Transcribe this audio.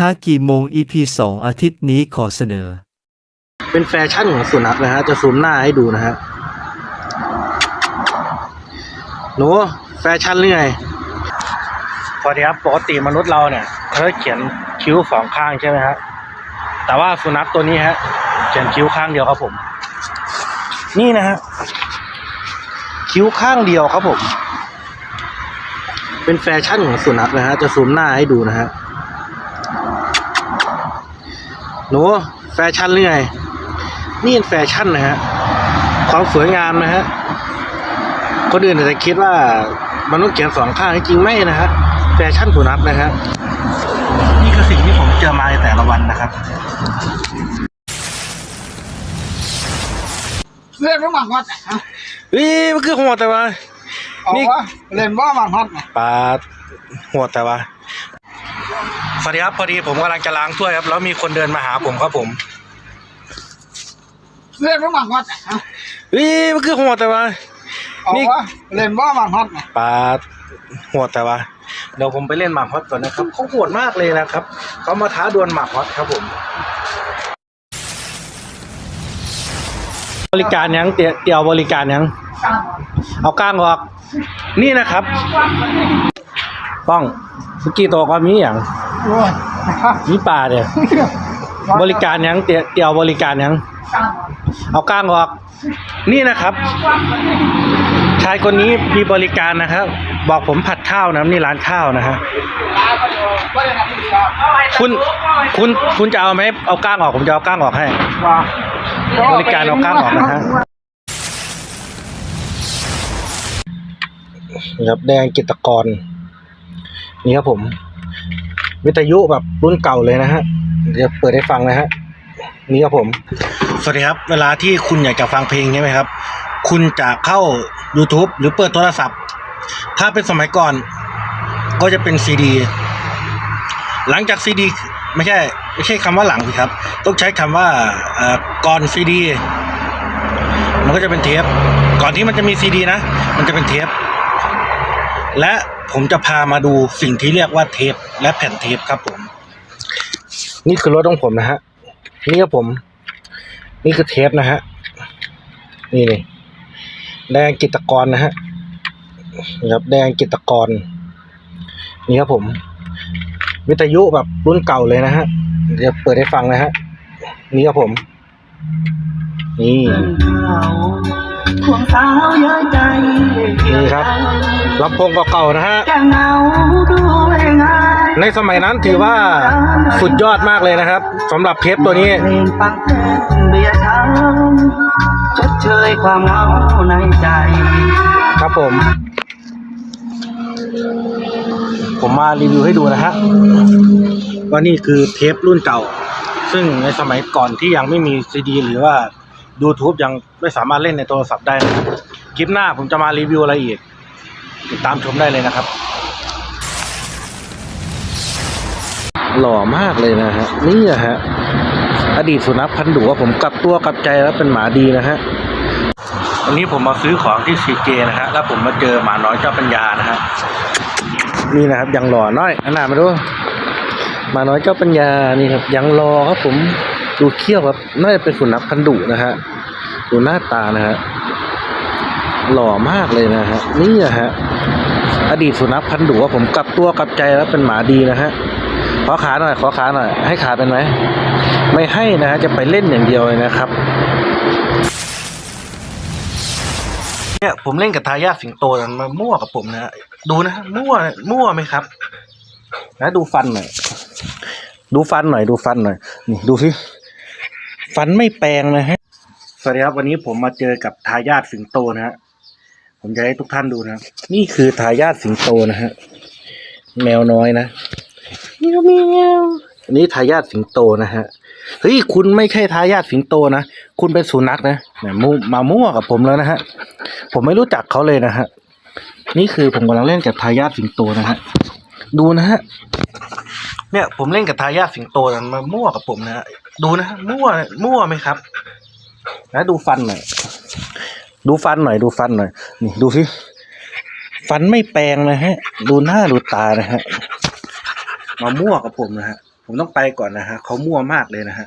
ฮากี่โมง EP สองอาทิตย์นี้ขอเสนอ เป็นแฟชั่นของสุนัขนะฮะ จะซูมหน้าให้ดูนะฮะ หนูแฟชั่นหรือไงสวัสดีครับปกติมนุษย์เราเนี่ยเขาจะเขียนคิ้วสองข้างใช่ไหมฮะ แต่ว่าสุนัขตัวนี้ฮะ เขียนคิ้วข้างเดียวครับผม นี่นะฮะ คิ้วข้างเดียวครับผม เป็นแฟชั่นของสุนัขนะฮะ จะซูมหน้าให้ดูนะฮะ หนูแฟชั่นหรือไงนี่เป็นแฟชั่นนะฮะความสวยงามนะฮะคนอื่นอาจจะคิดว่ามันต้องเขียนสองข้างจริงๆไม่นะฮะแฟชั่นสุนัขนะฮะนี่คือสิ่งที่ผมเจอมาในแต่ละวันนะครับเล่นว่ามันฮอตอะฮะเฮ้ยมันคือหัวแต่ว่าเอานี่วะเล่นว่ามันฮอตอะปลาหัวแต่ว่า สวัสดีครับพอดีผมกำลังจะล้างถ้วยครับ แล้วมีคนเดินมาหาผมครับผมเล่นว่ามันฮอตอะฮะเฮ้ยมันคือหัวแต่ว่าเอานี่วะเล่นว่ามันฮอตอะปลาหัวแต่ว่าเดี๋ยวผมไปเล่นหมากฮอตก่อนนะครับเขาโหดมากเลยนะครับเขามาท้าดวลหมากฮอตครับผม บริการยังเตียเตียวบริการยังเอาก้างออก นี่นะครับป้องเมื่อกี้ตัวก็มีอย่าง โอ้ยมีปลาเดียบริการยังเตียเตียวบริการยังเอาก้างออก นี่นะครับ ชายคนนี้มีบริการนะครับ บอกผมผัดข้าวนะนี่ร้านข้าวนะฮะคุณคุณคุณจะเอาไหมเอาก้างออกผมจะเอาก้างออกให้ บริการเอาก้างออกนะฮะนี่ครับแดงกิตกร นี่ครับผม วิทยุแบบรุ่นเก่าเลยนะฮะเดี๋ยวเปิดให้ฟังนะฮะนี่ครับผม สวัสดีครับ เวลาที่คุณอยากจะฟังเพลงใช่ไหมครับ คุณจะเข้า YouTube หรือเปิดโทรศัพท์ ถ้าเป็นสมัยก่อน ก็จะเป็นซีดี หลังจากซีดีไม่ใช่ไม่ใช่คำว่าหลังสิครับ ต้องใช้คำว่าก่อนซีดีมันก็จะเป็นเทป ก่อนที่มันจะมีซีดีนะ มันจะเป็นเทป และ ผมจะพามาดูสิ่งที่เรียกว่าเทปและแผ่นเทปครับผม นี่คือรถของผมนะฮะ นี่ครับผม นี่คือเทปนะฮะ นี่นี่แดงกิตกรนะฮะครับแดงกิตกร นี่ครับผม วิทยุแบบรุ่นเก่าเลยนะฮะ เดี๋ยวเปิดให้ฟังนะฮะ นี่ครับผม นี่นี่ครับ ลำโพงเก่าๆนะฮะ ในสมัยนั้นถือว่าสุดยอดมากเลยนะครับสำหรับเทปตัวนี้ครับผม ผมมารีวิวให้ดูนะฮะว่านี่คือเทปรุ่นเก่า ซึ่งในสมัยก่อนที่ยังไม่มีซีดี หรือว่า YouTube ยังไม่สามารถเล่นในโทรศัพท์ได้นะครับคลิปหน้าผมจะมารีวิวอะไรอีก ติดตามชมได้เลยนะครับ หล่อมากเลยนะฮะนี่นะฮะอดีตสุนัขพันธุ์ดุว่าผมกลับตัวกลับใจแล้วเป็นหมาดีนะฮะวันนี้ผมมาซื้อของที่ซีเจนะฮะแล้วผมมาเจอหมาน้อยเจ้าปัญญานะฮะนี่นะครับยังหล่อน้อยอันหนามาดูหมาน้อยเจ้าปัญญานี่ครับยังรอครับผมดูเขี้ยวครับน่าจะเป็นสุนัขพันธุ์ดุนะฮะดูหน้าตานะฮะ หล่อมากเลยนะฮะนี่นะฮะอดีตสุนัขพันธุ์ดุว่าผมกลับตัวกลับใจแล้วเป็นหมาดีนะฮะขอขาหน่อยขอขาหน่อย ให้ขาเป็นไหมไม่ให้นะฮะจะไปเล่นอย่างเดียวเลยนะครับเนี่ยผมเล่นกับทายาทสิงโตนมามั่วกับผมนะฮะดูนะฮะมั่วมั่วไหมครับ นะดูฟันหน่อยดูฟันหน่อยดูฟันหน่อยนี่ดูสิฟันไม่แปลงนะฮะสวัสดีครับวันนี้ผมมาเจอกับทายาทสิงโตนะฮะ ผมจะให้ทุกท่านดูนะครับนี่คือทายาทสิงโตนะฮะแมวน้อยนะเมียวเมียวอันนี้ทายาทสิงโตนะฮะเฮ้ยคุณไม่ใช่ทายาทสิงโตนะคุณเป็นสุนัขนะเนี่ยมูมามั่วกับผมแล้วนะฮะผมไม่รู้จักเขาเลยนะฮะนี่คือผมกำลังเล่นกับทายาทสิงโตนะฮะดูนะฮะเนี่ยผมเล่นกับทายาทสิงโตนะมามั่วกับผมนะฮะดูนะฮะมั่วมั่วไหมครับ นะดูฟันหน่อย ดูฟันหน่อยดูฟันหน่อย นี่ดูสิฟันไม่แปลงนะฮะ ดูหน้าดูตานะฮะ มามั่วกับผมนะฮะ ผมต้องไปก่อนนะฮะเขามั่วมากเลยนะฮะ